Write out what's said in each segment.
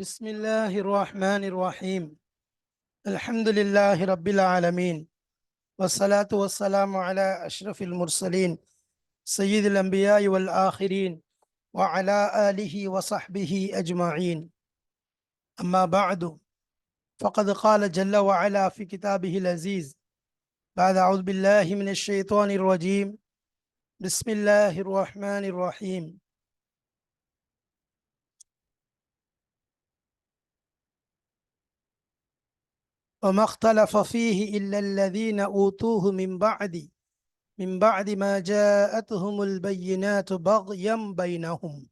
بسم الله الرحمن الرحيم الحمد لله رب العالمين والصلاة والسلام على أشرف المرسلين سيد الأنبياء والآخرين وعلى آله وصحبه أجمعين أما بعد فقد قال جل وعلا في كتابه العزيز بعد أعوذ بالله من الشيطان الرجيم بسم الله الرحمن الرحيم وما اختلف فيه إلا الذين أوتوه من بعد من بعد ما جاءتهم البينات بغيا بينهم.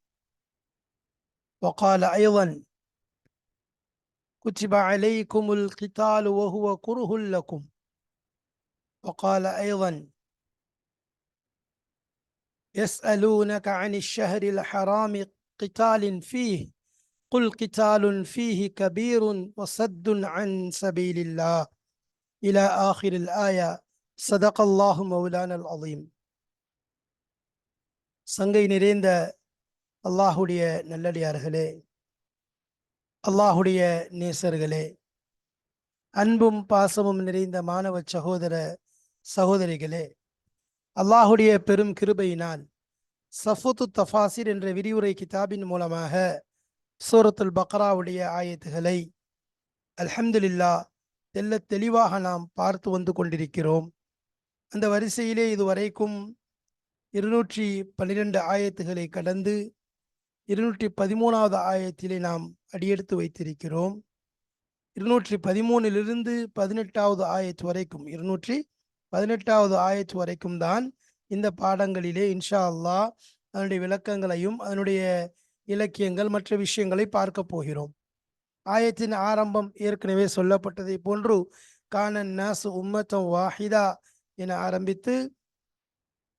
وقال أيضا كتب عليكم القتال وهو كره لكم. وقال أيضا يسألونك عن الشهر الحرام قتال فيه قل قتال فيه كبير وصد عن سبيل الله إلى آخر الآية صدق الله مولانا العظيم சங்கை நிறைந்த அல்லாஹுடைய நல்லடியார்களே அல்லாஹுடைய நேசர்களே அன்பும் பாசமும் நிறைந்த மாணவ சகோதர சகோதரிகளே அல்லாஹுடைய பெரும் கிருபையினால் சஃபுத்து தஃபாசிர் என்ற விரிவுரை கிதாபின் மூலமாக சூரத்துல் பக்ராவுடைய ஆயத்துகளை அல்ஹம்துலில்லா தெல்ல தெளிவாக நாம் பார்த்து வந்து கொண்டிருக்கிறோம். அந்த வரிசையிலே இதுவரைக்கும் இருநூற்றி பன்னிரெண்டு ஆயத்துகளை கடந்து இருநூற்றி பதிமூணாவது ஆயத்திலே நாம் அடியெடுத்து வைத்திருக்கிறோம். இருநூற்றி பதிமூணிலிருந்து பதினெட்டாவது ஆயத்து வரைக்கும் இருநூற்றி பதினெட்டாவது ஆயத்து வரைக்கும் தான் இந்த பாடங்களிலே இன்ஷா அல்லாஹ் அதனுடைய விளக்கங்களையும் அதனுடைய இலக்கியங்கள் மற்ற விஷயங்களை பார்க்க போகிறோம். ஆயத்தின் ஆரம்பம் ஏற்கனவே சொல்லப்பட்டதை போன்று கானன் நாசு உம்மத்தம் வாஹிதா என ஆரம்பித்து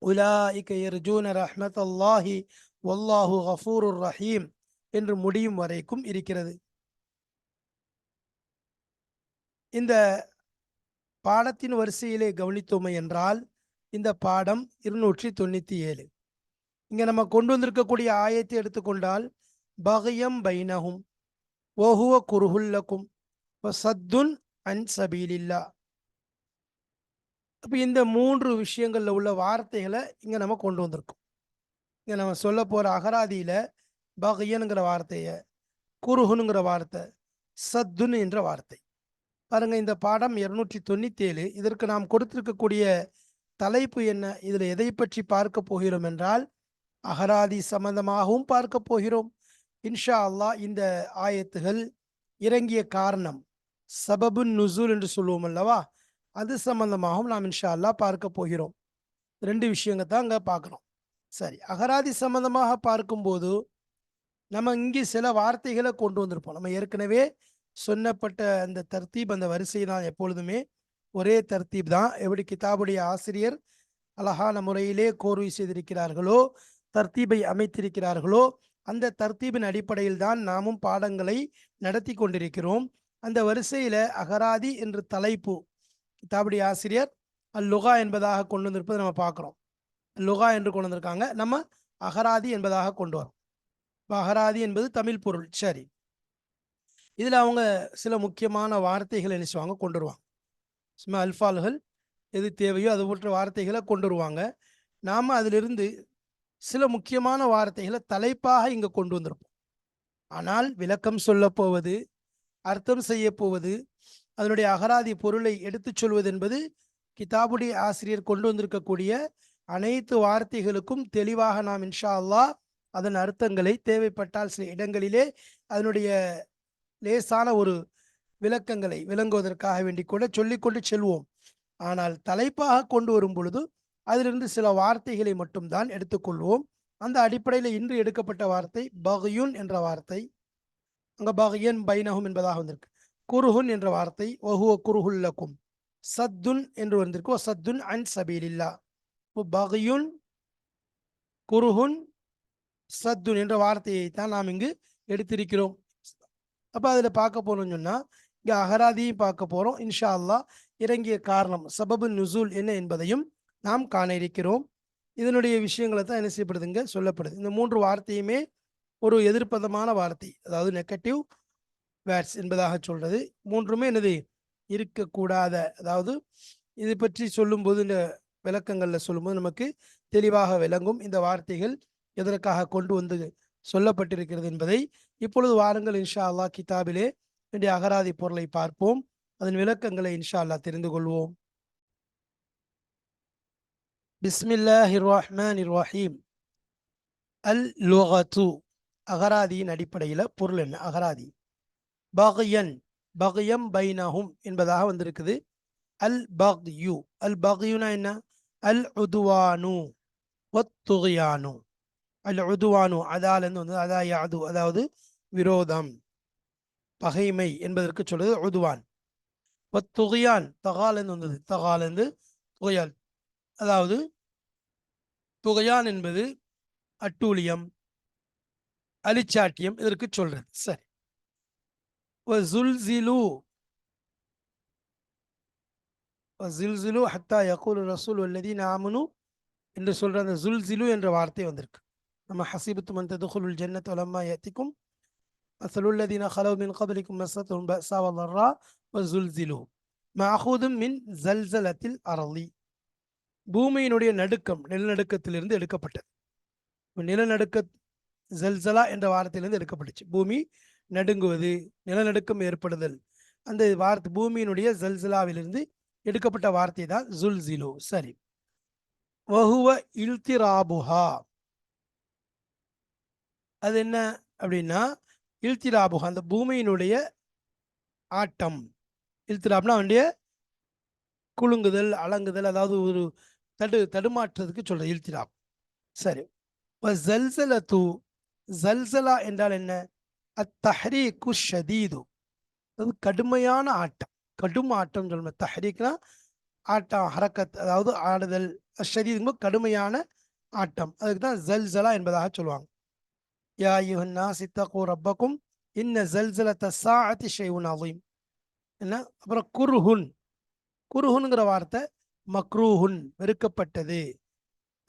உலாஇக எர்ஜூன ரஹ்மத் அல்லாஹி வல்லாஹு கஃபூருர் ரஹீம் என்று முடியும் வரைக்கும் இருக்கிறது. இந்த பாடத்தின் வரிசையிலே கவனித்தோமை என்றால் இந்த பாடம் இருநூற்றி தொண்ணூற்றி ஏழு. இங்க நம்ம கொண்டு வந்திருக்கக்கூடிய ஆயத்தை எடுத்துக்கொண்டால் பகயம் பைனகும் ஓஹுவ குருஹுல்லக்கும் சத்துன் அன் சபீலில்லா. அப்ப இந்த மூன்று விஷயங்கள்ல உள்ள வார்த்தைகளை இங்க நம்ம கொண்டு வந்திருக்கோம். இங்க நம்ம சொல்ல போற அகராதியில பகையனுங்கிற வார்த்தைய குருஹுனுங்கிற வார்த்தை சத்துன் என்ற வார்த்தை. பாருங்க இந்த பாடம் இருநூற்றி தொண்ணூத்தி ஏழு இதற்கு நாம் கொடுத்திருக்கக்கூடிய தலைப்பு என்ன இதுல எதை பற்றி பார்க்க போகிறோம் என்றால் அகராதி சம்பந்தமாகவும் பார்க்க போகிறோம். இன்ஷா அல்லாஹ் இந்த ஆயத்துகள் இறங்கிய காரணம். சபபு நுசூல் என்று சொல்லுவோம் அல்லவா? அது சம்பந்தமாகவும் நாம் இன்ஷா அல்லாஹ் பார்க்க போகிறோம். ரெண்டு விஷயங்க தான் அங்கே பார்க்குறோம் சரி அகராதி சம்பந்தமாக பார்க்கும்போது நம்ம இங்கே சில வார்த்தைகளை கொண்டு வந்திருப்போம். நம்ம ஏற்கனவே சொன்னப்பட்ட அந்த தர்த்தீப் அந்த வரிசை தான் எப்பொழுதுமே ஒரே தர்த்தீப் தான். எப்படி கிதாபுடைய ஆசிரியர் அழகான முறையிலே கோர்வை செய்திருக்கிறார்களோ தர்த்தீபை அமைத்திருக்கிறார்களோ அந்த தர்த்தீபின் அடிப்படையில் தான் நாமும் பாடங்களை நடத்தி கொண்டிருக்கிறோம். அந்த வரிசையில அகராதி என்று தலைப்பு கிதாபடி ஆசிரியர் அல் லுகா என்பதாக கொண்டு வந்திருப்பதை நம்ம பார்க்குறோம். லுகா என்று கொண்டு வந்திருக்காங்க. நம்ம அகராதி என்பதாக கொண்டு வரோம் இப்போ அகராதி என்பது தமிழ் பொருள். சரி. இதில் அவங்க சில முக்கியமான வார்த்தைகளை என்ன செய்வாங்க? கொண்டு வருவாங்க. சும்மா அல்ஃபால்கள் எது தேவையோ அது போன்ற வார்த்தைகளை கொண்டு வருவாங்க. நாம் அதிலிருந்து சில முக்கியமான வார்த்தைகளை தலைப்பாக இங்கே கொண்டு வந்திருப்போம். ஆனால் விளக்கம் சொல்ல போவது அர்த்தம் செய்ய போவது அதனுடைய அகராதி பொருளை எடுத்துச் சொல்வது என்பது கிதாபுடைய ஆசிரியர் கொண்டு வந்திருக்கக்கூடிய அனைத்து வார்த்தைகளுக்கும் தெளிவாக நாம் இன்ஷா அல்லாஹ் அதன் அர்த்தங்களை தேவைப்பட்டால் சில இடங்களிலே அதனுடைய லேசான ஒரு விளக்கங்களை விளங்குவதற்காக வேண்டி கூட சொல்லிக்கொண்டு செல்வோம். ஆனால் தலைப்பாக கொண்டு வரும் பொழுது அதிலிருந்து சில வார்த்தைகளை மட்டும்தான் எடுத்துக்கொள்வோம். அந்த அடிப்படையில் இன்று எடுக்கப்பட்ட வார்த்தை பகையுன் என்ற வார்த்தை. அங்கே பகையன் பைனகும் என்பதாக வந்திருக்கு. குருஹுன் என்ற வார்த்தை ஒஹுவ குருஹுல்லக்கும் சத்துன் என்று வந்திருக்கு. சத்துன் அன் சபீலில்லா. இப்போ பகையுன் குருஹுன் சத்துன் என்ற வார்த்தையை தான் நாம் இங்கு எடுத்திருக்கிறோம். அப்போ அதில் பார்க்க போனோம்னு சொன்னால் இங்கே அகராதியும் பார்க்க போகிறோம் இன்ஷா அல்லாஹ் இறங்கிய காரணம் சபபு நுசூல் என்ன என்பதையும் நாம் காண இருக்கிறோம் இதனுடைய விஷயங்களை தான் என்ன செய்யப்படுதுங்க? சொல்லப்படுது. இந்த மூன்று வார்த்தையுமே ஒரு எதிர்ப்பதமான வார்த்தை. அதாவது நெகட்டிவ் வேர்ட்ஸ் என்பதாக சொல்றது. மூன்றுமே என்னது? இருக்கக்கூடாத. அதாவது இது பற்றி சொல்லும்போது இந்த விளக்கங்களில் சொல்லும்போது நமக்கு தெளிவாக விளங்கும் இந்த வார்த்தைகள் எதற்காக கொண்டு வந்து சொல்லப்பட்டிருக்கிறது என்பதை இப்பொழுது வாருங்கள். இன்ஷா அல்லாஹ் கிதாபிலே வேண்டிய அகராதி பொருளை பார்ப்போம். அதன் விளக்கங்களை இன்ஷா அல்லாஹ் தெரிந்து கொள்வோம். பிஸ்மில்லாஹிர் ரஹ்மானிர் ரஹீம் அல் லுகத்து அகராதியின் அடிப்படையில் பொருள் என்ன? அகராதி. பகயன் பகயம் பைனஹும் என்பதாக வந்திருக்குது. அல் பக்யு அல் பக்யுனா என்ன? அல் உதுவானு ஒத்துகையானு அல் உதுவானு அதாலேருந்து வந்து அதா யாது அதாவது விரோதம். பகைமை என்பதற்கு சொல்வது உதுவான். ஒத்துகையான் தகாலேருந்து வந்தது. தகாலேருந்து துகையான் அதாவது துகையான் என்பது அட்டூழியம் அலிச்சாட்டியம் இதற்கு சொல்றது. சரி. ஜுல்சிலு ஜில்சிலு ஹத்தா யகூல் ரசூல் அல்லதி நாமனு என்று சொல்ற அந்த ஜுல்சிலு என்ற வார்த்தை வந்திருக்கு. நம்ம ஹசீபத்து மந்ததுல் ஜன்னத் அலம்மா யத்திக்கும் அசலுல்லதீன ஹலோ மின் கபலிக்கும் மசத்தும் பசாவல்லா ஜுல்சிலு மாஹூதும் மின் ஜல்சலத்தில் அரளி பூமியினுடைய நடுக்கம் நிலநடுக்கத்திலிருந்து எடுக்கப்பட்டது. நிலநடுக்க ஜல்சலா என்ற வார்த்தையிலிருந்து எடுக்கப்பட்டுச்சு. பூமி நடுங்குவது நிலநடுக்கம் ஏற்படுதல். அந்த வார்த்தை பூமியினுடைய ஜல்சலாவிலிருந்து எடுக்கப்பட்ட வார்த்தை தான் ஜுல்சிலு. சரி. வஹுவ இல்திராபுஹா. அது என்ன அப்படின்னா இல்திராபுஹா அந்த பூமியினுடைய ஆட்டம். இல்திராப்னா அவனுடைய குலுங்குதல் அலங்குதல் அதாவது ஒரு தடு தடுமாற்றத்துக்கு சொல்ற இல்திராப் சரி. ஜல்சலத்து ஜல்சலா என்றால் என்ன? அத்தஹரீக்கு ஷதீது. அது கடுமையான ஆட்டம். கடும் ஆட்டம் சொல்லணும் தஹரீக்னா ஆட்டம் ஹரக்கத் அதாவது ஆடுதல் ஷதீதுங்க கடுமையான ஆட்டம். அதுக்கு தான் ஜல்சலா என்பதாக சொல்லுவாங்க. யா யுஹன்னா சித்தகோ ரப்பக்கும் இன்ன ஜல்சலத்த சாஅத்தி ஷைவுன் அலீம் என்ன? அப்புறம் குருஹுன். குருஹுன்ங்கிற வார்த்தை மக்ரூஹுன் வெறுக்கப்பட்டது.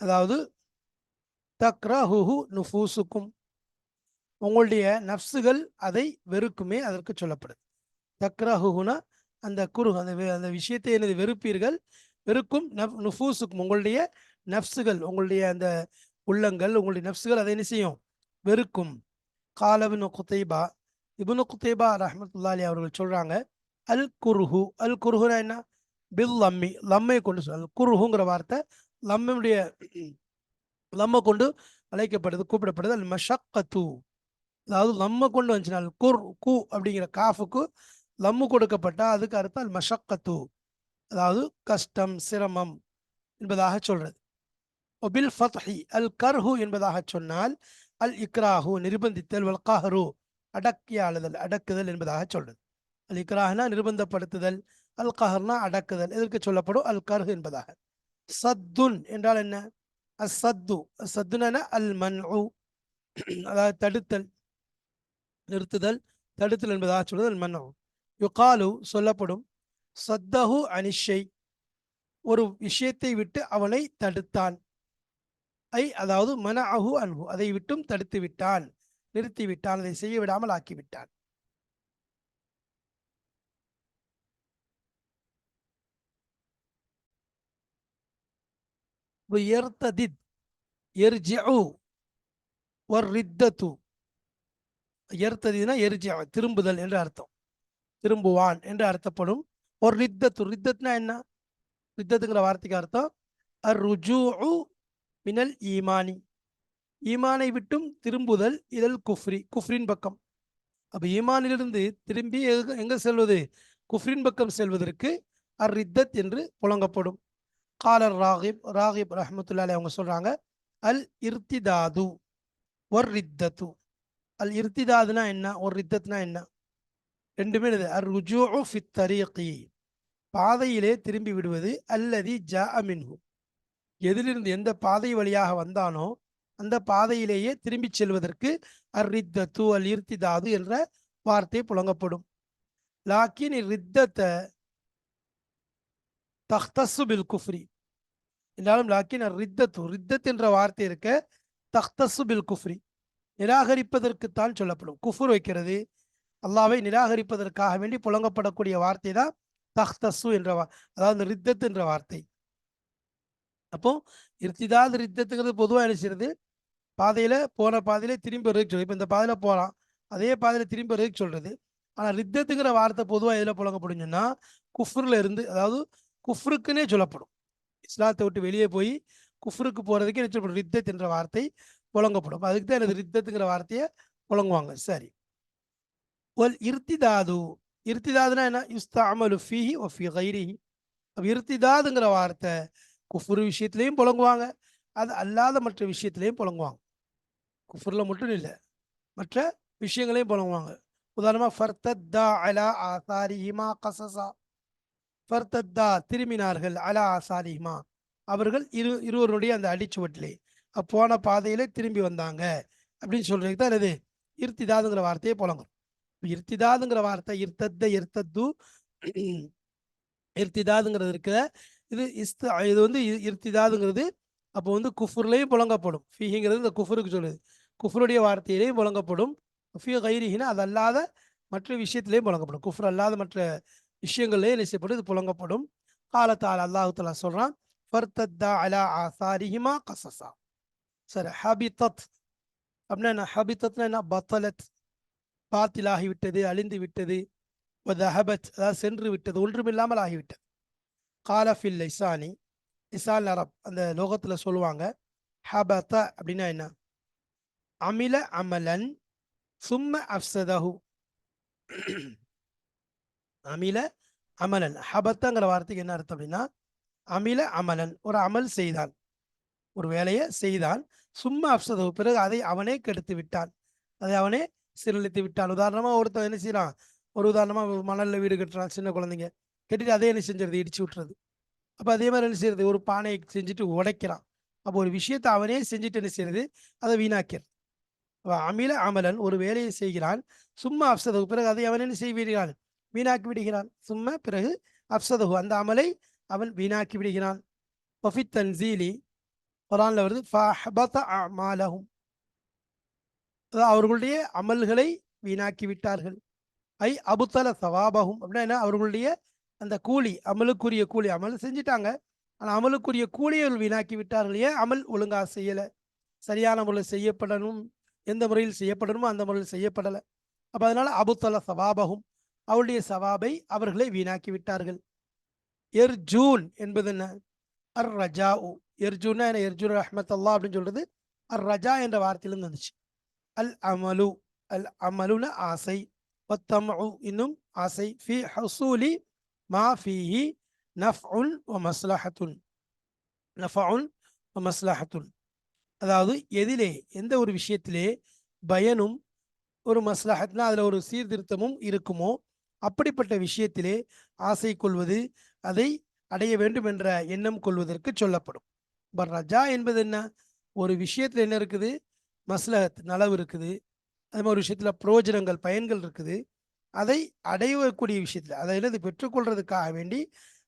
அதாவது தக்ரஹுஹு நுஃபூசுக்கும். உங்களுடைய நப்சுகள் அதை வெறுக்குமே அதற்கு சொல்லப்படுது தக்ராஹுஹுனா அந்த குரு அந்த அந்த விஷயத்தை எனது வெறுப்பீர்கள். வெறுக்கும் நப் நுஃபூசுக்கும். உங்களுடைய நப்சுகள் உங்களுடைய அந்த உள்ளங்கள் உங்களுடைய நப்சுகள் அதை என்ன செய்யும்? வெறுக்கும். காலபின் குத்தைபா இபுனு குத்தைபா ரஹமத்துல்லா அலி அவர்கள் சொல்றாங்க அல் குருஹு அல் குருஹுனா என்ன? பில் லம்மி லம்மை கொண்டு சொல் குருஹுங்கிற வார்த்தை லம்மையுடைய லம்மை கொண்டு அழைக்கப்படுது கூப்பிடப்படுது. அல் மஷக்கத்து. அதாவது லம்ம கொண்டு வந்துச்சுனால் குர் கு அப்படிங்கிற காஃபுக்கு லம்மு கொடுக்கப்பட்டால் அதுக்கு அர்த்தம் அல் மஷக்கத்து. அதாவது கஷ்டம் சிரமம் என்பதாக சொல்றது. ஒபில் ஃபத்ஹி அல் கர்ஹு என்பதாக சொன்னால் அல் இக்ராஹு நிர்பந்தித்தல் வல் கஹரு அடக்கியாளுதல் அடக்குதல் என்பதாக சொல்றது. அல் இக்ராஹ்னா நிர்பந்தப்படுத்துதல் அல் கஹர்னா அடக்குதல் எதற்கு சொல்லப்படும்? அல் கர்ஹ் என்பதாக. சத்துன் என்றால் என்ன? அஸ் சத்து சத்துன அல் மன் அதாவது தடுத்தல் நிறுத்துதல் தடுத்தல் என்பதாக சொல்லுதல் மன்னோ யுகாலு சொல்லப்படும் சத்தஹு அனிஷை. ஒரு விஷயத்தை விட்டு அவனை தடுத்தான். ஐ அதாவது மன அஹு அன்ஹு. அதை விட்டும் தடுத்து விட்டான் நிறுத்தி விட்டான் அதை செய்ய விடாமல் ஆக்கிவிட்டான். உயர்த்ததித் எர்ஜிஉ ஒர் ரித்தத்து எர்த்ததினா எரிஜியா திரும்புதல் என்று அர்த்தம். திரும்புவான் என்று அர்த்தப்படும். ஒரு ரித்தத்து ரித்தத்னா என்ன? ரித்தத்துங்கிற வார்த்தைக்கு அர்த்தம். அர் ருஜூ மினல் ஈமானி ஈமானை விட்டும் திரும்புதல் இதழ் குஃப்ரி. குஃப்ரின் பக்கம். அப்போ ஈமானிலிருந்து திரும்பி எங்க செல்வது? குஃப்ரின் பக்கம் செல்வதற்கு அர் ரித்தத் என்று புழங்கப்படும் காலர் ராகிப் ராகிப் ரஹமத்துல்லாலே அவங்க சொல்கிறாங்க அல் இர்த்திதாது ஒர் ரித்தத்து அல் இர்த்திதாதுனா என்ன? ஒரு ரித்தத்னா என்ன? ரெண்டுமே அர் ருஜூ ஃபித்தரீக்கி பாதையிலே திரும்பி விடுவது அல்லதி ஜா அமின்ஹு எதிலிருந்து எந்த பாதை வழியாக வந்தானோ அந்த பாதையிலேயே திரும்பி செல்வதற்கு அர் ரித்தத்து அல் இர்த்திதாது என்ற வார்த்தை புழங்கப்படும் லாக்கின் ரித்தத்தை தஹ்தசு பில் குஃப்ரி என்றாலும் லாக்கின் ரித்தத்து ரித்தத் என்ற வார்த்தை இருக்க தஹ்தசு பில் குஃப்ரி. நிராகரிப்பதற்குத்தான் சொல்லப்படும். குஃபுர் வைக்கிறது. அல்லாவை நிராகரிப்பதற்காக வேண்டி புழங்கப்படக்கூடிய வார்த்தை தான் தஹ்தசு என்ற வா அதாவது ரித்தத் என்ற வார்த்தை. அப்போ இருத்திதாது ரித்தத்துங்கிறது பொதுவாக என்ன பாதையில் போன பாதையிலே திரும்பி வருவதுக்கு சொல்லி இப்போ இந்த பாதையில் போகலாம் அதே பாதையில் திரும்பி வருவதுக்கு சொல்றது. ஆனால் ரித்தத்துங்கிற வார்த்தை பொதுவாக எதில் புழங்கப்படும் சொன்னா குஃப்ரில் இருந்து அதாவது குஃப்ருக்குன்னே சொல்லப்படும். இஸ்லாத்தை விட்டு வெளியே போய் குஃப்ருக்கு போகிறதுக்கு என்ன சொல்லப்படும் ரித்தத் என்ற வார்த்தை புழங்கப்படும் அதுக்கு தான் எனது ரித்தத்துங்கிற வார்த்தையை புழங்குவாங்க சரி. ஒல் இருத்திதாது இருத்திதாதுனா என்ன? யுஸ்தாமலு ஃபீஹி ஒ ஃபி கைரிஹி. அப்போ இருத்திதாதுங்கிற வார்த்தை குஃபுரு விஷயத்துலேயும் புழங்குவாங்க அது அல்லாத மற்ற விஷயத்துலேயும் புழங்குவாங்க குஃபுரில் மட்டும் இல்லை. மற்ற விஷயங்களையும் புழங்குவாங்க உதாரணமாக ஃபர்தத்தா அலா ஆசாரிஹிமா கசசா. ஃபர்தத்தா திரும்பினார்கள் அலா ஆசாரிஹிமா அவர்கள் இரு இருவருடைய அந்த அடிச்சுவட்டிலே போன பாதையிலே திரும்பி வந்தாங்க. அப்படின்னு சொல்றதுக்கு தான் இது இருத்திதாதுங்கிற வார்த்தையை புழங்கும் இருத்திதாதுங்கிற வார்த்தை இருத்தத்த இருத்தத்து இருத்திதாதுங்கிறது இருக்கிற இது இஸ்து இது வந்து இ- இருத்திதாதுங்கிறது அப்போ வந்து குஃபுர்லேயும் புழங்கப்படும் ஃபீஹிங்கிறது இந்த குஃபுருக்கு சொல்லுது. குஃபுருடைய வார்த்தையிலையும் புழங்கப்படும் ஃபீ கைரிஹினா அது அல்லாத மற்ற விஷயத்திலையும் புழங்கப்படும் குஃபர் அல்லாத மற்ற விஷயங்களே என்ன செய்யப்படும்? இது புழங்கப்படும். காலத்தால் அல்லாஹு தலா சொல்றான் ஃபர்தத்தா அலா ஆசாரிஹிமா கசசா சரி ஹபிதத் அப்படின்னா என்ன? ஹபிதத்னா என்ன? பத்தலத். பாத்தில் ஆகிவிட்டது அழிந்து விட்டது. வதஹபத் அதாவது சென்று விட்டது ஒன்றுமில்லாமல் ஆகிவிட்டது. காலஃபில் இசானி இசான் அரப் அந்த லோகத்தில் சொல்லுவாங்க ஹபத அப்படின்னா என்ன? அமில அமலன் சும்ம அஃப்சதஹு. அமில அமலன். ஹபத்துங்கிற வார்த்தைக்கு என்ன அர்த்தம் அப்படின்னா அமில அமலன். ஒரு அமல் செய்தான். ஒரு வேலையை செய்தான். சும்மா அப்சதவு. பிறகு அதை அவனே கெடுத்து விட்டான். அதை அவனே சீரழித்து விட்டான். உதாரணமாக ஒருத்தன் என்ன செய்யறான் ஒரு உதாரணமாக ஒரு வீடு கட்டுறான் சின்ன குழந்தைங்க. கட்டிட்டு அதே என்ன செஞ்சிருது இடிச்சு விட்டுறது. அப்போ அதே மாதிரி என்ன செய்யறது ஒரு பானையை செஞ்சுட்டு உடைக்கிறான். அப்போ ஒரு விஷயத்தை அவனே செஞ்சுட்டு என்ன செய்யறது அதை வீணாக்கிறது. அமில அமலன் ஒரு வேலையை செய்கிறான். சும்மா அப்சதவு. பிறகு அதை அவன் என்ன செய்ய விடுகிறான் வீணாக்கி விடுகிறான். சும்மா பிறகு அப்சதகு அந்த அமலை அவன் வீணாக்கி விடுகிறான். ஒஃபித் தன்சீலி குரான்ல வருது ஃபஹபத அமாலஹும். அவர்களுடைய அமல்களை வீணாக்கி விட்டார்கள். ஐ அபுத்தல சவாபகும் அப்படின்னா என்ன? அவர்களுடைய அந்த கூலி அமலுக்குரிய கூலி அமல் செஞ்சிட்டாங்க. ஆனால் அமலுக்குரிய கூலியை அவர்கள் வீணாக்கி விட்டார்கள். ஏன்? அமல் ஒழுங்காக செய்யலை. சரியான முறையில் செய்யப்படணும். எந்த முறையில் செய்யப்படணுமோ அந்த முறையில் செய்யப்படலை. அப்போ அதனால் அபுத்தல சவாபகும் அவளுடைய சவாபை அவர்களை வீணாக்கி விட்டார்கள் எர்ஜூன் என்பது என்ன? அர் ரஜா எர்ஜூனா என்ன? எர்ஜூன் அஹமத் அல்லா அப்படின்னு சொல்றது அர் ரஜா என்ற வார்த்தையிலிருந்து வந்துச்சு. அல் அமலு. அல் அமலுன ஆசை. ஒத்தமு இன்னும் ஆசை. ஃபி ஹசூலி மா ஃபீஹி நஃப்உன் வ மஸ்லஹத்துன். நஃபஉன் வ மஸ்லஹத்துன். அதாவது எதிலே எந்த ஒரு விஷயத்திலே பயனும் ஒரு மஸ்லஹத்னா அதில் ஒரு சீர்திருத்தமும் இருக்குமோ அப்படிப்பட்ட விஷயத்திலே ஆசை கொள்வது அதை அடைய வேண்டும் என்ற எண்ணம் கொள்வதற்கு சொல்லப்படும். பட் ரஜா என்பது என்ன? ஒரு விஷயத்தில் என்ன இருக்குது? மஸ்லஹத் நலவு இருக்குது. அது மாதிரி ஒரு விஷயத்தில் பிரயோஜனங்கள் பயன்கள் இருக்குது. அதை அடையக்கூடிய விஷயத்தில் அதை என்னது? பெற்றுக்கொள்றதுக்காக வேண்டி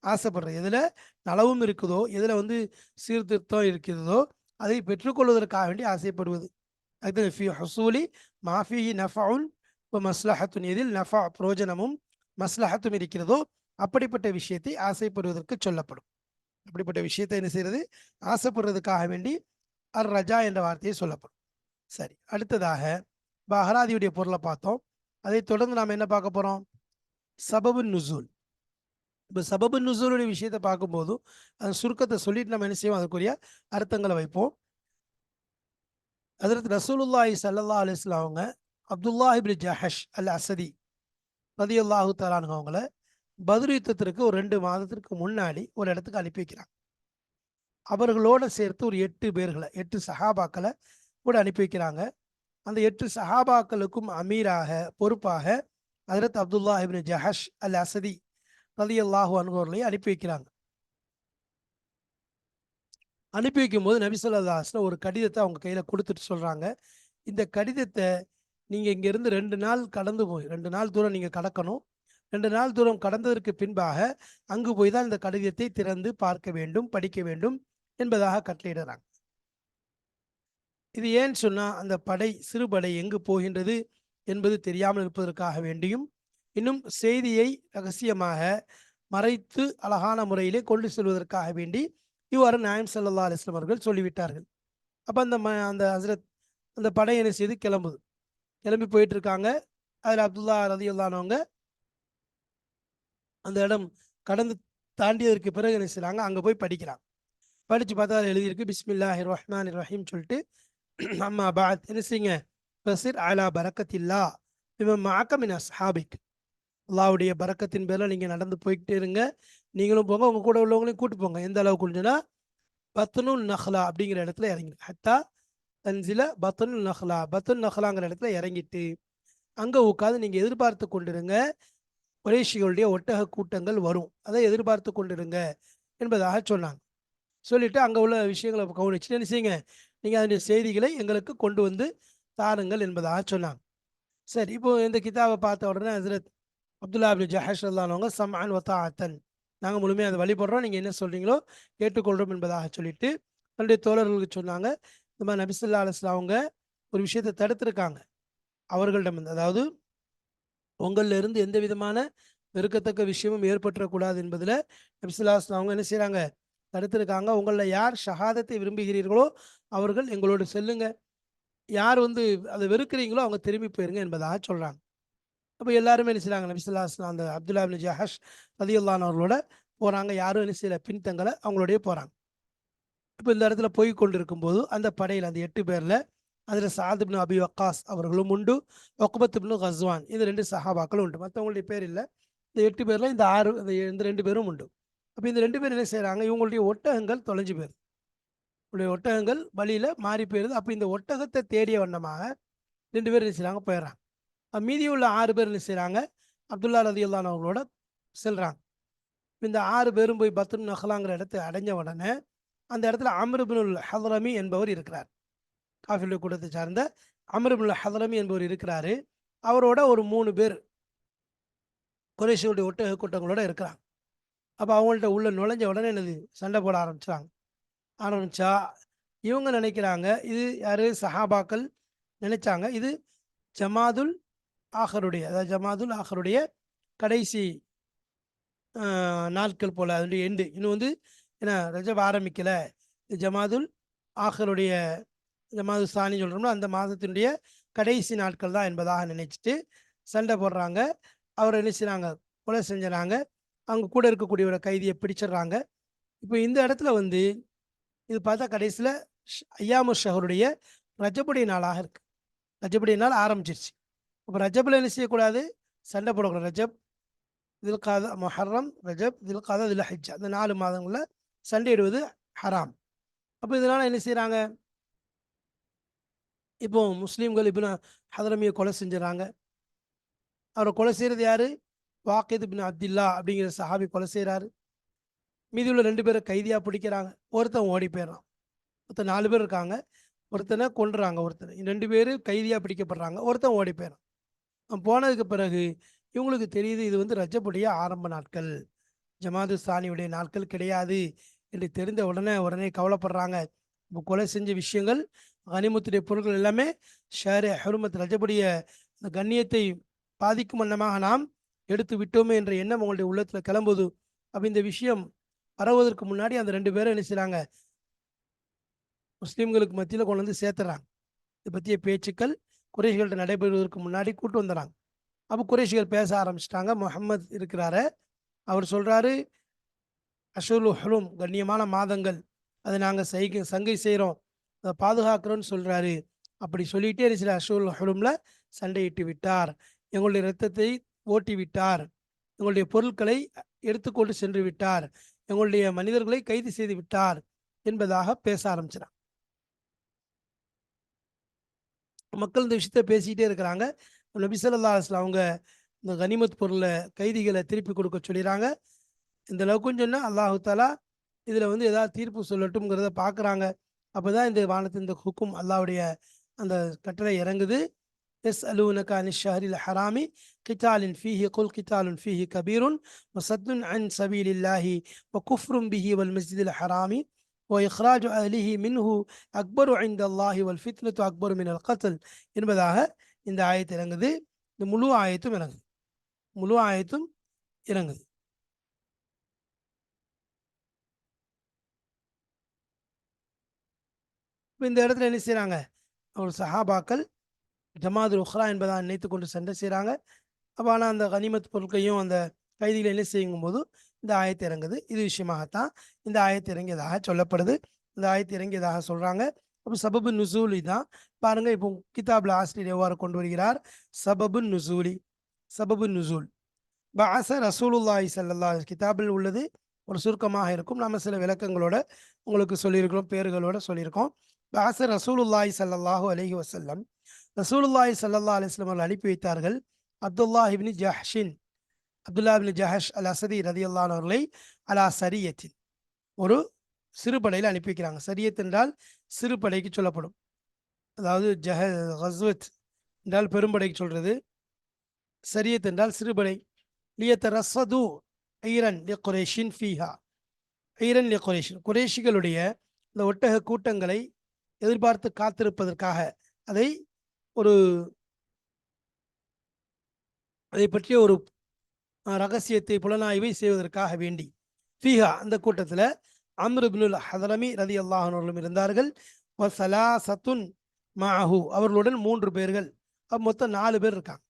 ஆசைப்படுறது எதில் நலவும் இருக்குதோ எதில் வந்து சீர்திருத்தம் இருக்கிறதோ அதை பெற்றுக்கொள்வதற்காக வேண்டி ஆசைப்படுவது. அது ஃபி ஹசூலி மாஃபி நஃபவுன் இப்போ மஸ்லஹத்துன் எதில் நஃபா புரோஜனமும் மஸ்லஹத்தும் இருக்கிறதோ அப்படிப்பட்ட விஷயத்தை ஆசைப்படுவதற்கு சொல்லப்படும். அப்படிப்பட்ட விஷயத்தை என்ன செய்யறது ஆசைப்படுறதுக்காக வேண்டி அர் ரஜா என்ற வார்த்தையை சொல்லப்படும். சரி அடுத்ததாக பஹராதியுடைய பொருளை பார்த்தோம். அதை தொடர்ந்து நாம் என்ன பார்க்க போகிறோம் சபபு நுசூல். இப்போ சபபு நுசூலுடைய விஷயத்தை பார்க்கும்போது அந்த சுருக்கத்தை சொல்லிட்டு நம்ம என்ன செய்வோம்? அதுக்குரிய அர்த்தங்களை வைப்போம். அதற்கு ரசூலுல்லாஹி சல்லா அலைஹி அவங்க அப்துல்லா இப்னு ஜஹஷ் அல் அசதி ரதியல்லாஹு தாலானுங்க அவங்கள பத்ர் யுத்தத்திற்கு ஒரு ரெண்டு மாதத்திற்கு முன்னாடி ஒரு இடத்துக்கு அனுப்பி வைக்கிறாங்க. அவர்களோட சேர்த்து ஒரு எட்டு பேர்களை எட்டு சஹாபாக்களை கூட அனுப்பி வைக்கிறாங்க. அந்த எட்டு சஹாபாக்களுக்கும் அமீராக பொறுப்பாக ஹஜரத் அப்துல்லா இப்னு ஜஹஷ் அல் அசதி ரலியல்லாஹு அன்ஹு அனுப்பி வைக்கிறாங்க. அனுப்பி வைக்கும்போது நபி ஸல்லல்லாஹு ஒரு கடிதத்தை அவங்க கையில கொடுத்துட்டு சொல்றாங்க. இந்த கடிதத்தை நீங்கள் இங்கேருந்து ரெண்டு நாள் கடந்து போய் ரெண்டு நாள் தூரம் நீங்கள் கடக்கணும். ரெண்டு நாள் தூரம் கடந்ததற்கு பின்பாக அங்கு போய் தான் இந்த கடிதத்தை திறந்து பார்க்க வேண்டும் படிக்க வேண்டும் என்பதாக கட்டளையிடுறாங்க. இது ஏன் சொன்னால் அந்த படை சிறுபடை எங்கு போகின்றது என்பது தெரியாமல் இருப்பதற்காக வேண்டியும் இன்னும் செய்தியை ரகசியமாக மறைத்து அழகான முறையிலே கொண்டு செல்வதற்காக வேண்டி இவ்வாறு நாயம் சல்லா அலிஸ்லாம் அவர்கள் சொல்லிவிட்டார்கள். அப்போ அந்த ம அந்த ஹசரத் அந்த படை என்ன செய்து கிளம்புது? கிளம்பி போயிட்டு இருக்காங்க அதில் அப்துல்லா ரதியுல்லானவங்க அந்த இடம் கடந்து தாண்டியதற்கு பிறகு என்ன செய்கிறாங்க அங்கே போய் படிக்கிறாங்க படித்து பார்த்தா அதில் எழுதியிருக்கு பிஸ்மில்லாஹி ரஹ்மான் ரஹீம் சொல்லிட்டு அம்மா பாத் என்ன செய்யுங்க? பசிர் அலா பரக்கத்தில்லா இவன் மாக்கமின் அஸ்ஹாபிக். அல்லாவுடைய பறக்கத்தின் பேரில் நீங்கள் நடந்து போய்கிட்டே இருங்க. நீங்களும் போங்க உங்கள் கூட உள்ளவங்களையும் கூட்டு போங்க. எந்த அளவுக்கு கொஞ்சம்னா பத்தனும் நஹ்லா அப்படிங்கிற இடத்துல இறங்கி ஹத்தா தன்சில பத்துல் நஹ்லா பத்துல் நஹ்லாங்கிற இடத்துல இறங்கிட்டு அங்கே உட்காந்து நீங்கள் எதிர்பார்த்து கொண்டிருங்க குறைஷிகளுடைய ஒட்டக கூட்டங்கள் வரும். அதை எதிர்பார்த்து கொண்டிருங்க என்பதாக சொன்னாங்க. சொல்லிவிட்டு அங்கே உள்ள விஷயங்களை கவனிச்சுட்டு என்ன செய்யுங்க? நீங்கள் அதனுடைய செய்திகளை எங்களுக்கு கொண்டு வந்து தாருங்கள் என்பதாக சொன்னாங்க. சரி இப்போ இந்த கிதாபை பார்த்த உடனே ஹசரத் அப்துல்லா அப்து ஜஹஷ் அல்லானவங்க சமான் வத்தாத்தன் நாங்கள் முழுமையாக அதை வழிபடுறோம். நீங்கள் என்ன சொல்கிறீங்களோ கேட்டுக்கொள்கிறோம் என்பதாக சொல்லிட்டு தன்னுடைய தோழர்களுக்கு சொன்னாங்க. இந்த மாதிரி நபிசுல்லா அலுவலாம் அவங்க ஒரு விஷயத்தை தடுத்திருக்காங்க. அவர்களிடம் அதாவது உங்களில் இருந்து எந்த விதமான வெறுக்கத்தக்க விஷயமும் ஏற்பட்டுறக்கூடாது என்பதில் நபிசுல்லா அவங்க என்ன செய்கிறாங்க தடுத்திருக்காங்க. உங்களில் யார் ஷஹாதத்தை விரும்புகிறீர்களோ அவர்கள் எங்களோடு செல்லுங்க. யார் வந்து அதை வெறுக்கிறீங்களோ அவங்க திரும்பி போயிருங்க என்பதாக சொல்கிறாங்க அப்போ எல்லாருமே என்ன செய்கிறாங்க நபிசுல்லா அந்த அப்துல்லா அபின் ஜஹஷ் ரதியுல்லான் அவர்களோட போகிறாங்க யாரும் என்ன செய்யல? பின்தங்களை அவங்களோடய போகிறாங்க இப்போ இந்த இடத்துல போய் கொண்டிருக்கும் போது அந்த படையில் அந்த எட்டு பேரில் அதில் சாதிப்னு அபி வக்காஸ் அவர்களும் உண்டு ஒக்குபத்துப்னு ஹஸ்வான் இந்த ரெண்டு சஹாபாக்களும் உண்டு. மற்றவங்களுடைய பேர் இல்லை. இந்த எட்டு பேரில் இந்த ஆறு இந்த ரெண்டு பேரும் உண்டு. அப்போ இந்த ரெண்டு பேர் என்ன செய்கிறாங்க இவங்களுடைய ஒட்டகங்கள் தொலைஞ்சு போயிருது. இவங்களுடைய ஒட்டகங்கள் வழியில் மாறி போயிருது. அப்போ இந்த ஒட்டகத்தை தேடிய வண்ணமாக ரெண்டு பேர் என்ன செய்கிறாங்க போயிடுறாங்க மீதி உள்ள ஆறு பேர் என்ன செய்கிறாங்க அப்துல்லா ரதியுல்லான் அவங்களோட செல்கிறாங்க இந்த ஆறு பேரும் போய் பத்ரு நஹலாங்கிற இடத்தை அடைஞ்ச உடனே அந்த இடத்துல அமருபுல் ஹதரமி என்பவர் இருக்கிறார். காஃபிலுடைய கூட்டத்தை சார்ந்த அமருபுல் ஹதரமி என்பவர் இருக்கிறாரு. அவரோட ஒரு மூணு பேர் குறைசியுடைய ஒட்டக கூட்டங்களோட இருக்கிறாங்க. அப்போ அவங்கள்ட்ட உள்ள நுழைஞ்ச உடனே என்னது? சண்டை போட ஆரம்பிச்சாங்க ஆரம்பிச்சா இவங்க நினைக்கிறாங்க இது யாரு? சஹாபாக்கள் நினைச்சாங்க இது ஜமாதுல் ஆஹருடைய அதாவது ஜமாதுல் ஆஹருடைய கடைசி நாட்கள் போல் அதனுடைய எண்டு இன்னும் வந்து ஏன்னா ரஜப் ஆரம்பிக்கலை. ஜமாதுல் ஆஹருடைய ஜமாது சாணி சொல்கிறோம்னா அந்த மாதத்தினுடைய கடைசி நாட்கள் தான் என்பதாக நினைச்சிட்டு சண்டை போடுறாங்க. அவரை என்ன செய்கிறாங்க கொலை செஞ்சுறாங்க. அவங்க கூட இருக்கக்கூடிய ஒரு கைதியை பிடிச்சிடுறாங்க. இப்போ இந்த இடத்துல வந்து இது பார்த்தா கடைசியில் ஐயாமு ஷஹருடைய ரஜபுடைய நாளாக இருக்குது ரஜபுடைய நாள் ஆரம்பிச்சிருச்சு. அப்போ ரஜபில் என்ன செய்யக்கூடாது? சண்டை போடக்கூடாது. ரஜப் இதில் காத மொஹர்ரம் ரஜப் இதில் காத இதில் ஹஜ் அந்த நாலு மாதங்களில் சண்டையிடுவது ஹராம். அப்போ இதனால் என்ன செய்கிறாங்க இப்போ முஸ்லீம்கள் இப்போ ஹதரமியை கொலை செஞ்சிடறாங்க அவரை கொலை செய்கிறது யார்? வாக்கித் பின் அப்துல்லா அப்படிங்கிற சஹாபி கொலை செய்கிறாரு மீதி உள்ள ரெண்டு பேரை கைதியாக பிடிக்கிறாங்க. ஒருத்தன் ஓடி போயிடறான் ஒருத்தர் நாலு பேர் இருக்காங்க. ஒருத்தனை கொண்டுறாங்க ஒருத்தனை. ரெண்டு பேர் கைதியாக பிடிக்கப்படுறாங்க. ஒருத்தன் ஓடி போயிடறான் போனதுக்கு பிறகு இவங்களுக்கு தெரியுது இது வந்து ரஜப்புடைய ஆரம்ப நாட்கள். ஜமாது சானியுடைய நாட்கள் கிடையாது. என்று தெரிந்த உடனே உடனே கவலைப்படுறாங்க. இப்போ கொலை செஞ்ச விஷயங்கள் கனிமுத்துடைய பொருட்கள் எல்லாமே ஷேரே ஹெருமத் ரஜபுடைய கண்ணியத்தை பாதிக்கும் வண்ணமாக நாம் எடுத்து விட்டோமே என்ற எண்ணம் உங்களுடைய உள்ளத்தில் கிளம்புது. அப்போ இந்த விஷயம் பரவுவதற்கு முன்னாடி அந்த ரெண்டு பேரும் என்ன செய்கிறாங்க முஸ்லீம்களுக்கு மத்தியில் கொண்டு வந்து சேர்த்துறாங்க. இதை பற்றிய பேச்சுக்கள் குறைஷிகள்கிட்ட நடைபெறுவதற்கு முன்னாடி கூட்டு வந்துடுறாங்க அப்போ குறைஷிகள் பேச ஆரம்பிச்சிட்டாங்க. முகமது இருக்கிறாரு. அவர் சொல்கிறாரு அஷுல் ஹலும் கண்ணியமான மாதங்கள். அதை நாங்கள் சைகை சங்கை செய்கிறோம் அதை பாதுகாக்கிறோன்னு சொல்கிறாரு அப்படி சொல்லிட்டே சில அஷுல் ஹலுமில் சண்டையிட்டு விட்டார். எங்களுடைய இரத்தத்தை ஓட்டி விட்டார். எங்களுடைய பொருட்களை எடுத்துக்கொண்டு சென்று விட்டார். எங்களுடைய மனிதர்களை கைது செய்து விட்டார் என்பதாக பேச ஆரம்பிச்சிடான் மக்கள் இந்த விஷயத்த பேசிக்கிட்டே இருக்கிறாங்க. நபிசல்லா அலுவலாம் அவங்க இந்த கனிமத் பொருளை கைதிகளை திருப்பி கொடுக்க சொல்லிடுறாங்க. இந்த லவுக்குன்னு சொன்னால் அல்லாஹு தாலா இதில் வந்து ஏதாவது தீர்ப்பு சொல்லட்டும்ங்கிறத பார்க்குறாங்க அப்போ தான் இந்த வானத்து இந்த ஹுக்கும் அல்லாவுடைய அந்த கட்டளை இறங்குது. எஸ் அலுவனக்கா ஷஹரில் ஹராமி கித்தாலின் ஃபீஹி குல் கித்தாலுன் ஃபீஹி கபீருன் வசத்துன் அன் சபீல் இல்லாஹி வ குஃப்ரும் பிஹி வல் மஸ்ஜிதில் ஹராமி இஹ்ராஜ் அலிஹி மின்ஹு அக்பரு ஐந்த அல்லாஹி வல் ஃபித்னத்து அக்பரு மின் அல் கத்தல் என்பதாக இந்த ஆயத்து இறங்குது. இந்த முழு ஆயத்தும் இறங்குது. முழு ஆயத்தும் இறங்குது. இப்போ இந்த இடத்துல என்ன செய்கிறாங்க ஒரு சஹாபாக்கள் ஜமாது உஹ்ரா என்பதாக நினைத்து கொண்டு சண்டை செய்கிறாங்க அப்போ ஆனால் அந்த கனிமத் பொருட்களையும் அந்த கைதிகளை என்ன செய்யும் போது இந்த ஆயத்து இறங்குது. இது விஷயமாகத்தான் இந்த ஆயத்து இறங்கியதாக சொல்லப்படுது. இந்த ஆயத்து இறங்கியதாக சொல்கிறாங்க அப்போ சபபு நுசூலி தான். பாருங்கள் இப்போ கிதாபில் ஆசிரியர் எவ்வாறு கொண்டு வருகிறார்? சபபு நுசூலி சபபு நுசூல். பாச ரசூலுல்லாஹி சல்லா கிதாபில் உள்ளது. ஒரு சுருக்கமாக இருக்கும். நாம் சில விளக்கங்களோட உங்களுக்கு சொல்லியிருக்கிறோம் பேர்களோட சொல்லியிருக்கோம். பாச ரசூலுல்லாஹி சல்லாஹூ அலஹி வசல்லம் ரசூலுல்லாய் சல்லா அலிஸ்லம் அவர்கள் அனுப்பி வைத்தார்கள். Abdullah ibn ஜஹ்ஷின் Abdullah ibn ஜஹஷ் al Asadi ரதி அவர்களை அலா சரியத்தின் ஒரு சிறுபடையில் அனுப்பி வைக்கிறாங்க. சரியத் என்றால் சிறுபடைக்கு சொல்லப்படும். அதாவது ஜஹ ஹஸ்வத் என்றால் பெரும்படைக்கு சொல்கிறது சரியத் என்றால் சிறுபடை லியத்த ரசது ஐரன் லி குரேஷின் ஃபீஹா. ஐரன் லி குரேஷின். குரேஷிகளுடைய இந்த ஒட்டக கூட்டங்களை எதிர்பார்த்து காத்திருப்பதற்காக அதை ஒரு அதை பற்றிய ஒரு ரகசியத்தை புலனாய்வை செய்வதற்காக வேண்டி. ஃபீஹா அந்த கூட்டத்தில் அம்ருபினுல் ஹதரமி ரதி அல்லாஹனும் இருந்தார்கள். சலாசத்துன் மாஹு அவர்களுடன் மூன்று பேர்கள். அப்ப மொத்தம் நாலு பேர் இருக்காங்க.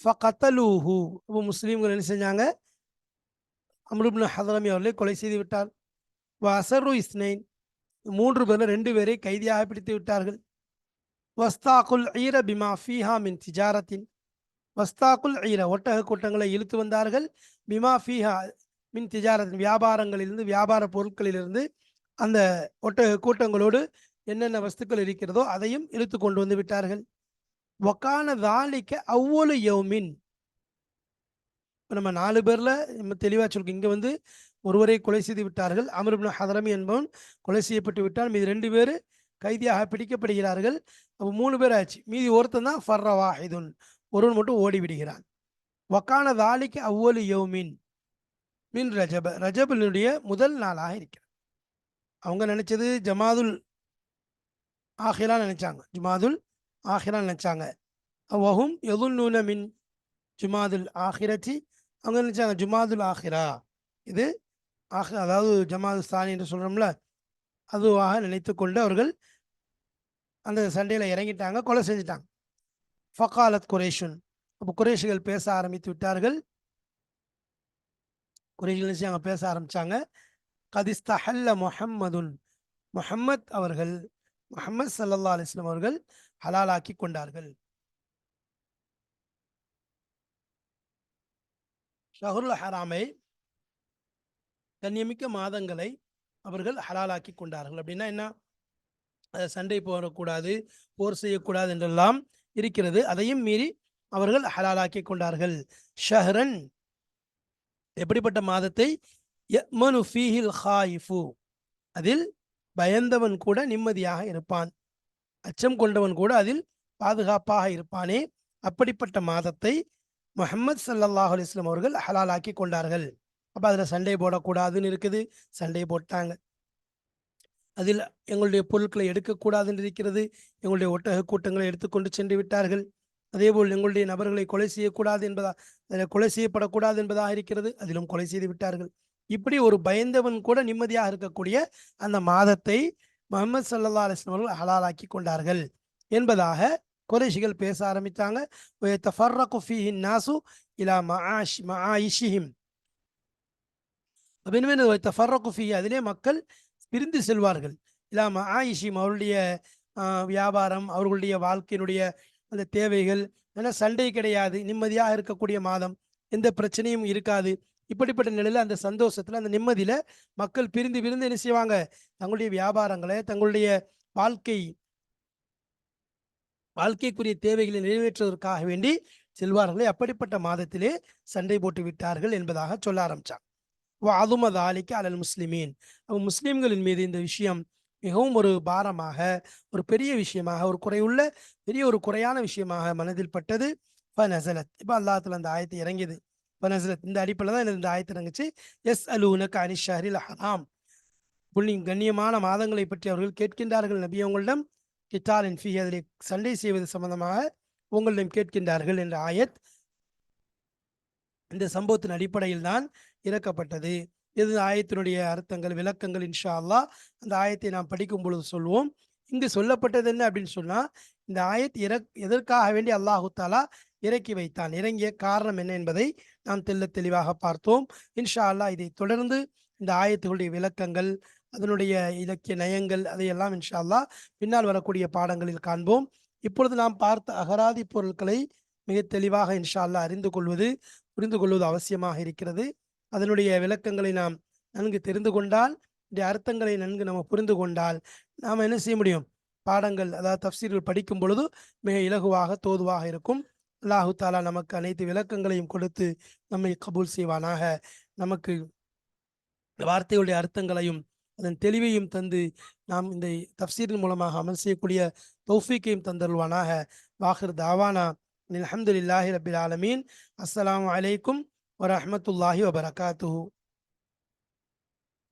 ஃபகத்தலூஹு இப்போ முஸ்லீம்கள் என்ன செஞ்சாங்க? அம்ருபின் ஹதரமி அவர்களை கொலை செய்து விட்டார். வசரு இஸ்னைன் மூன்று பேர் ரெண்டு பேரை கைதியாக பிடித்து விட்டார்கள். வஸ்தாக்குல் ஈர பிமா ஃபீஹா மின் திஜாரத்தின். வஸ்தாக்குல் ஈர ஒட்டக கூட்டங்களை இழுத்து வந்தார்கள். பிமா ஃபீஹா மின் திஜாரத்தின் வியாபாரங்களிலிருந்து வியாபார பொருட்களிலிருந்து அந்த ஒட்டக கூட்டங்களோடு என்னென்ன வஸ்துக்கள் இருக்கிறதோ அதையும் இழுத்து கொண்டு வந்து விட்டார்கள். ஒக்கான தாலிக்க அவ்வளவு யௌமின். இப்போ நம்ம நாலு பேரில் நம்ம தெளிவாக சொல்லிக்கோம் இங்கே வந்து ஒருவரை கொலை செய்து விட்டார்கள். அமருப்னு ஹதரமி என்பவன் கொலை செய்யப்பட்டு விட்டால் மீது ரெண்டு பேர் கைதியாக பிடிக்கப்படுகிறார்கள். அப்போ மூணு பேர் ஆச்சு. மீதி ஒருத்தன் தான் ஃபர்ரவா இதுன் ஒருவன் மட்டும் ஓடி விடுகிறான். வக்கான தாலிக்கு அவ்வளவு யோமின் மின் ரஜப. ரஜபினுடைய முதல் நாளாக இருக்கிறது அவங்க நினைச்சது ஜமாதுல் ஆஹிலா நினைச்சாங்க. ஜுமாதுல் ஆஹிலா நினைச்சாங்க. வஹும் எதுல் மின் ஜுமாதுல் ஆஹிரத்தி அவங்க நினைச்சாங்க ஜுமாதுல் ஆஹிரா. இது ஆக அதாவது ஜமாத் ஸ்தானி என்று சொல்கிறோம்ல அதுவாக நினைத்து கொண்டு அவர்கள் அந்த சண்டையில் இறங்கிட்டாங்க கொலை செஞ்சிட்டாங்க. ஃபகாலத் குரேஷுன். அப்போ குரேஷிகள் பேச ஆரம்பித்து விட்டார்கள். குரேஷிகள் அவங்க பேச ஆரம்பிச்சாங்க. கதிஸ்தஹல்ல முஹம்மதுன். முஹம்மத் அவர்கள் முஹம்மது சல்லா அலிஸ்லாம் அவர்கள் ஹலாலாக்கி கொண்டார்கள். ஷஹுல் ஹராமை கண்ணியமிக்க மாதங்களை அவர்கள் ஹலாலாக்கி கொண்டார்கள். அப்படின்னா என்ன? சண்டை போடக்கூடாது போர் செய்யக்கூடாது என்றெல்லாம் இருக்கிறது. அதையும் மீறி அவர்கள் ஹலாலாக்கி கொண்டார்கள். ஷஹரன் எப்படிப்பட்ட மாதத்தை? ஃபீஹில் அதில் பயந்தவன் கூட நிம்மதியாக இருப்பான். அச்சம் கொண்டவன் கூட அதில் பாதுகாப்பாக இருப்பானே. அப்படிப்பட்ட மாதத்தை முஹம்மது சல்லாஹ் அலிஸ்லாம் அவர்கள் ஹலாலாக்கி கொண்டார்கள். அப்போ அதில் சண்டை போடக்கூடாதுன்னு இருக்குது. சண்டை போட்டாங்க. அதில் எங்களுடைய பொருட்களை எடுக்கக்கூடாதுன்னு இருக்கிறது. எங்களுடைய ஒட்டக கூட்டங்களை எடுத்துக்கொண்டு சென்று விட்டார்கள். அதேபோல் எங்களுடைய நபர்களை கொலை செய்யக்கூடாது என்பதாக அதில் கொலை செய்யப்படக்கூடாது என்பதாக இருக்கிறது. அதிலும் கொலை செய்து விட்டார்கள். இப்படி ஒரு பயந்தவன் கூட நிம்மதியாக இருக்கக்கூடிய அந்த மாதத்தை முகமது சல்லா அலிஸ்லாம் அவர்கள் ஹலாலாக்கி கொண்டார்கள் என்பதாக குறைஷிகள் பேச ஆரம்பித்தாங்க. நாசு இலா மஆஷ் மஆயிஷிஹிம். அப்படின்னு தஃபர்ரகு ஃபீ அதிலே மக்கள் பிரிந்து செல்வார்கள். இல்லாம ஆயிஷிம் அவருடைய வியாபாரம் அவர்களுடைய வாழ்க்கையினுடைய அந்த தேவைகள் ஏன்னா சண்டை கிடையாது. நிம்மதியாக இருக்கக்கூடிய மாதம். எந்த பிரச்சனையும் இருக்காது. இப்படிப்பட்ட நிலையில் அந்த சந்தோஷத்தில் அந்த நிம்மதியில் மக்கள் பிரிந்து பிரிந்து என்ன செய்வாங்க? தங்களுடைய வியாபாரங்களை தங்களுடைய வாழ்க்கை வாழ்க்கைக்குரிய தேவைகளை நிறைவேற்றுவதற்காக வேண்டி செல்வார்களே. அப்படிப்பட்ட மாதத்திலே சண்டை போட்டு விட்டார்கள் என்பதாக சொல்ல ஆரம்பிச்சாங்க அதுமதாலிக்கு அலல் முஸ்லிமீன் அப்போ முஸ்லீம்களின் மீது இந்த விஷயம் மிகவும் ஒரு பாரமாக ஒரு பெரிய விஷயமாக ஒரு குறையுள்ள பெரிய ஒரு குறையான விஷயமாக மனதில் பட்டது. ஃபனசலத் இப்போ அல்லாத்துல அந்த ஆயத்தை இறங்கியது. ஃபனசலத் இந்த அடிப்படையில் தான் இந்த ஆயத்தை இறங்குச்சு. எஸ் அலூனக் அனிஷாரில் ஹராம். புள்ளி கண்ணியமான மாதங்களை பற்றி அவர்கள் கேட்கின்றார்கள் நபி அவங்களிடம். கிட்டாலின் ஃபி அதில் சண்டை செய்வது சம்பந்தமாக உங்களிடம் கேட்கின்றார்கள் என்ற ஆயத். இந்த சம்பவத்தின் அடிப்படையில் தான் இறக்கப்பட்டது. இது ஆயத்தினுடைய அர்த்தங்கள் விளக்கங்கள் இன்ஷா அல்லா அந்த ஆயத்தை நாம் படிக்கும் பொழுது சொல்வோம். இங்கு சொல்லப்பட்டது என்ன அப்படின்னு சொன்னால் இந்த ஆயத் இறக் எதற்காக வேண்டி அல்லாஹு தாலா இறக்கி வைத்தான் இறங்கிய காரணம் என்ன என்பதை நாம் தெல்ல தெளிவாக பார்த்தோம். இன்ஷா அல்லாஹ் இதை தொடர்ந்து இந்த ஆயத்துகளுடைய விளக்கங்கள் அதனுடைய இலக்கிய நயங்கள் அதையெல்லாம் இன்ஷா அல்லாஹ் பின்னால் வரக்கூடிய பாடங்களில் காண்போம். இப்பொழுது நாம் பார்த்த அகராதி பொருட்களை மிக தெளிவாக இன்ஷா அல்லாஹ் அறிந்து கொள்வது புரிந்து கொள்வது அவசியமாக இருக்கிறது. அதனுடைய விளக்கங்களை நாம் நன்கு தெரிந்து கொண்டால் இந்த அர்த்தங்களை நன்கு நம்ம புரிந்து கொண்டால் நாம் என்ன செய்ய முடியும்? பாடங்கள் அதாவது தப்சீர்கள் படிக்கும் பொழுது மிக இலகுவாக தோதுவாக இருக்கும். அல்லாஹு தாலா நமக்கு அனைத்து விளக்கங்களையும் கொடுத்து நம்மை கபூல் செய்வானாக. நமக்கு வார்த்தைகளுடைய அர்த்தங்களையும் அதன் தெளிவையும் தந்து நாம் இந்த தப்சீரின் மூலமாக அமல் செய்யக்கூடிய தௌஃபீக்கையும் தந்தருள்வானாக. வாஹிர் தாவானா. அல்ஹம்துலில்லாஹி ரபில் ஆலமீன். அஸ்லாம் அலைக்கும் ورحمة الله وبركاته.